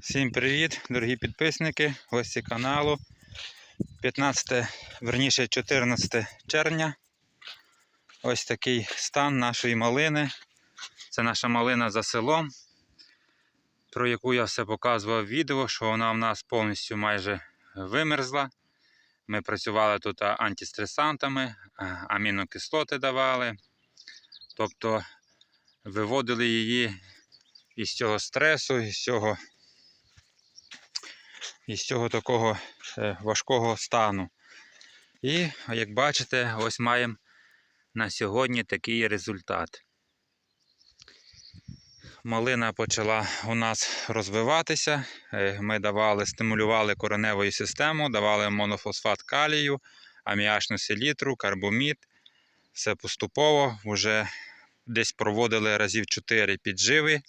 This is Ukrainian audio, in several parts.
Всім привіт, дорогі підписники, гості каналу. 15, верніше 14 червня. Ось такий стан нашої малини. Це наша малина за селом, про яку я все показував в відео, що вона в нас повністю майже вимерзла. Ми працювали тут антистресантами, амінокислоти давали. Тобто виводили її із цього стресу, із цього із цього такого е, важкого стану. І, як бачите, ось маємо на сьогодні такий результат. Малина почала у нас розвиватися. Е, Ми давали, стимулювали кореневу систему, давали монофосфат калію, аміачну селітру, карбомід. Все поступово вже десь проводили разів 4 підживи.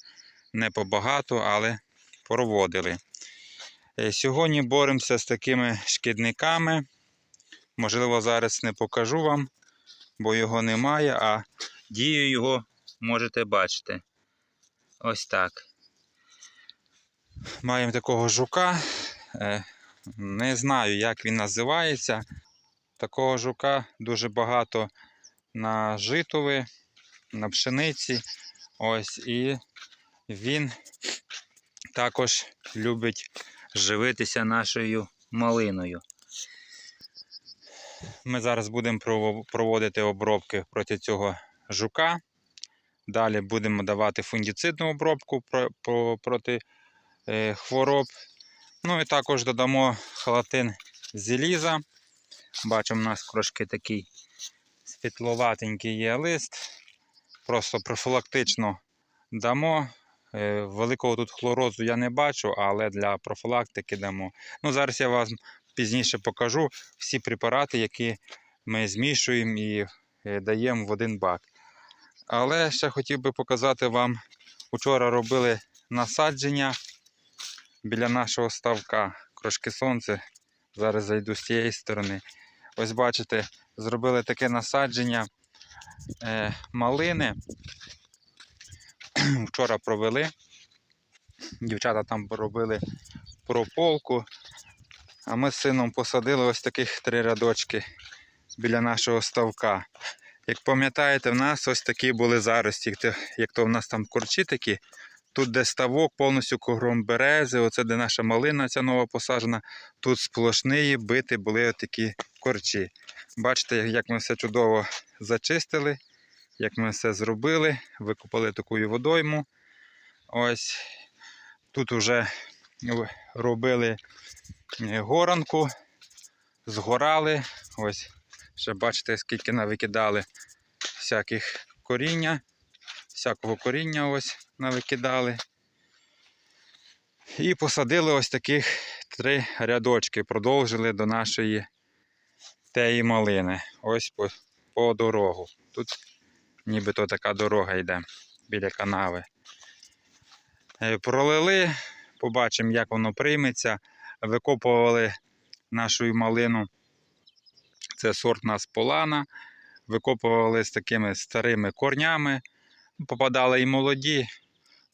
Не побагато, але проводили. Е, Сьогодні боремося з такими шкідниками. Можливо, зараз не покажу вам, бо його немає, а дію його можете бачити. Ось так. Маємо такого жука. Е, Не знаю, як він називається. Такого жука дуже багато на житові, на пшениці. Ось і він також любить живитися нашою малиною. Ми зараз будемо проводити обробки проти цього жука. Далі будемо давати фунгіцидну обробку проти е, хвороб. Ну і також додамо халатин зеліза. Бачимо, у нас трошки такий світловатенький є лист. Просто профілактично дамо. Е, Великого тут хлорозу я не бачу, але для профілактики дамо. Ну, зараз я вам пізніше покажу всі препарати, які ми змішуємо і е, даємо в один бак. Але ще хотів би показати вам, учора робили насадження біля нашого ставка. Трошки сонце. Зараз зайду з цієї сторони. Ось бачите, зробили таке насадження е, малини. Вчора провели. Дівчата там робили прополку. А ми з сином посадили ось таких три рядочки біля нашого ставка. Як пам'ятаєте, в нас ось такі були зарості, як то- в нас там корчі такі. Тут де ставок, повністю кругом берези, оце де наша малина ця нова посаджена. Тут сплошні бити були такі корчі. Бачите, як ми все чудово зачистили, як ми все зробили, викопали таку водойму. Ось тут вже робили е, горанку, згорали. Ось ще бачите, скільки навикидали всяких коріння, всякого коріння ось навикидали. І посадили ось таких три рядочки, продовжили до нашої теї малини. Ось по, по дорогу. Тут нібито така дорога йде біля канави. Е, Пролили, побачимо, як воно прийметься. Викопували нашу малину. Це сорт нас полана. Викопували з такими старими корнями. Попадали і молоді,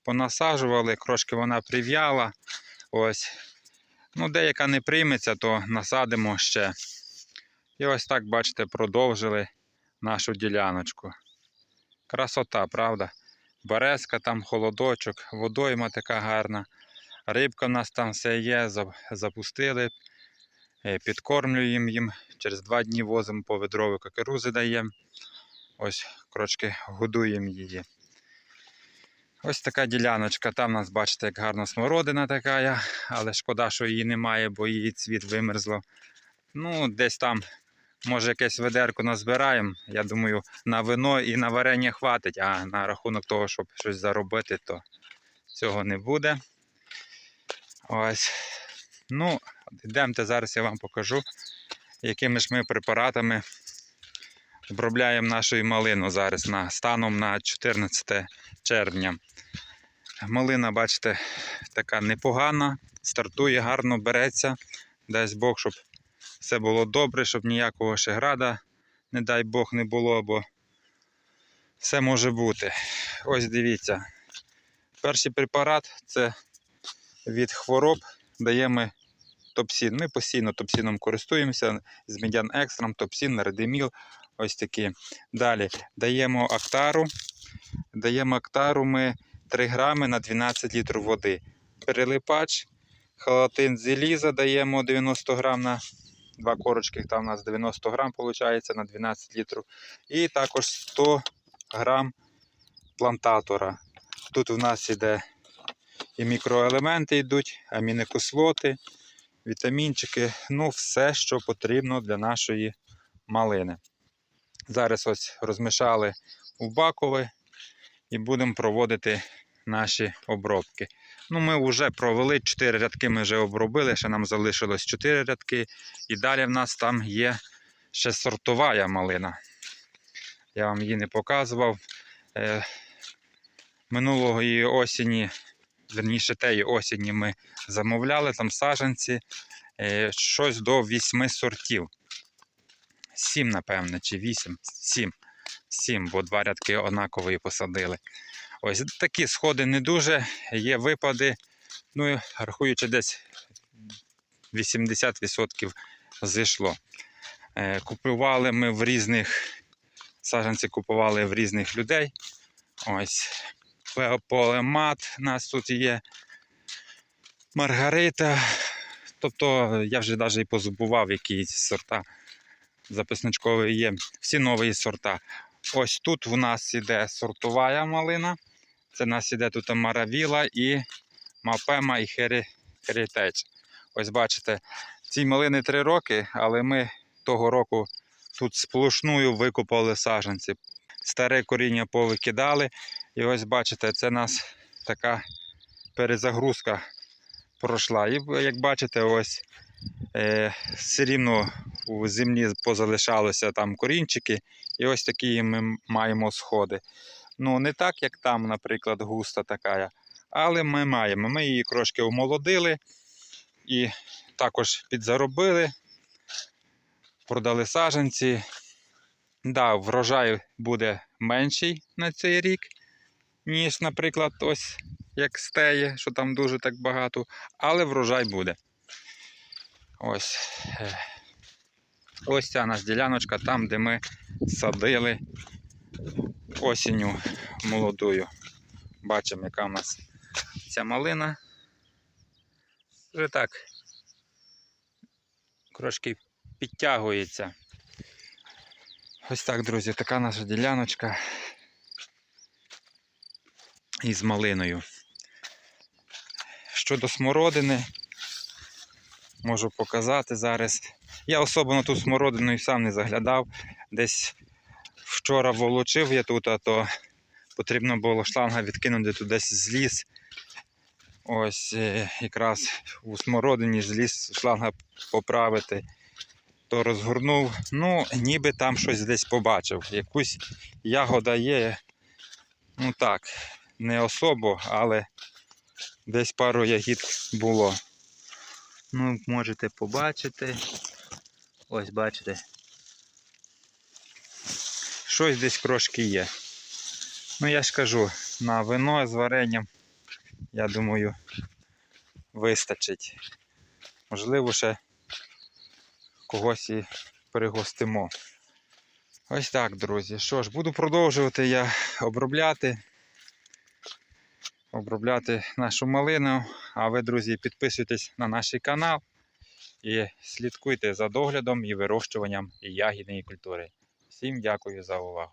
понасаджували, трошки вона прив'яла. Ось. Ну, деяка не прийметься, то насадимо ще. І ось так, бачите, продовжили нашу діляночку. Красота, правда? Березка там, холодочок, водойма така гарна. Рибка в нас там все є, запустили, е, підкормлюємо їм. Через два дні возимо по ведрові кукурузи даємо. Ось, коротше, годуємо її. Ось така діляночка. Там у нас, бачите, як гарна смородина така, але шкода, що її немає, бо її цвіт вимерзло. Ну, десь там, може, якесь ведерко назбираємо. Я думаю, на вино і на варення хватить, а на рахунок того, щоб щось заробити, то цього не буде. Ось. Ну, йдемте, зараз я вам покажу, якими ж ми препаратами обробляємо нашу малину зараз на, станом на 14 червня. Малина, бачите, така непогана, стартує, гарно береться. Дасть Бог, щоб все було добре, щоб ніякого ще града, не дай Бог, не було, бо все може бути. Ось дивіться. Перший препарат це від хвороб даємо топсін. Ми постійно топсіном користуємося з медян екстрам, топсін, редеміл. Ось такі. Далі даємо актару. Даємо актару ми 3 грами на 12 літрів води. Перелипач, халатин зеліза даємо 90 грам на два корочки, там у нас 90 грам виходить на 12 літрів. І також 100 грам плантатора. Тут у нас іде і мікроелементи йдуть, амінокислоти, вітамінчики, ну все, що потрібно для нашої малини. Зараз ось розмішали у бакове і будемо проводити наші обробки. Ну, ми вже провели 4 рядки, ми вже обробили, ще нам залишилось 4 рядки. І далі в нас там є ще сортова малина. Я вам її не показував. Е, минулої осені, верніше теї осені ми замовляли там саджанці е, щось до 8 сортів. 7, напевне, чи 8, 7. 7, бо два рядки однакової посадили. Ось такі сходи не дуже, є випади, ну, рахуючи десь 80% зійшло. Е, Купували ми в різних, саджанці купували в різних людей. Ось полемат у нас тут є. Маргарита. Тобто я вже навіть і позабував, які сорта записничкові є. Всі нові сорта. Ось тут у нас іде сортова малина. Це нас іде тут маравіла і мапема і херітеч. Ось бачите, цій малини 3 роки, але ми того року тут сплошною викопали саджанці. Старе коріння повикидали. І ось бачите, це нас така перезагрузка пройшла. І як бачите, ось е, все рівно у землі позалишалися там корінчики. І ось такі ми маємо сходи. Ну, не так, як там, наприклад, густа така. Але ми маємо. Ми її трошки омолодили і також підзаробили, продали саджанці. Да, врожай буде менший на цей рік, ніж, наприклад, ось як стеє, що там дуже так багато, але врожай буде. Ось. Ось ця наша діляночка, там, де ми садили осінню молодою. Бачимо, яка в нас ця малина. Вже так трошки підтягується. Ось так, друзі, така наша діляночка із малиною. Щодо смородини, можу показати зараз. Я особливо ту смородину і сам не заглядав. Десь вчора волочив я тут, а то потрібно було шланга відкинути тут десь зліз. Ось е, якраз у смородині зліз шланга поправити, то розгорнув. Ну, ніби там щось десь побачив. Якусь ягода є. Ну так, не особо, але десь пару ягід було. Ну, можете побачити. Ось бачите. Щось десь трошки є. Ну, я ж кажу, на вино з варенням, я думаю, вистачить. Можливо, ще когось і перегостимо. Ось так, друзі. Що ж, буду продовжувати я обробляти. Обробляти нашу малину. А ви, друзі, підписуйтесь на наш канал і слідкуйте за доглядом і вирощуванням ягідної культури. Всім дякую за увагу.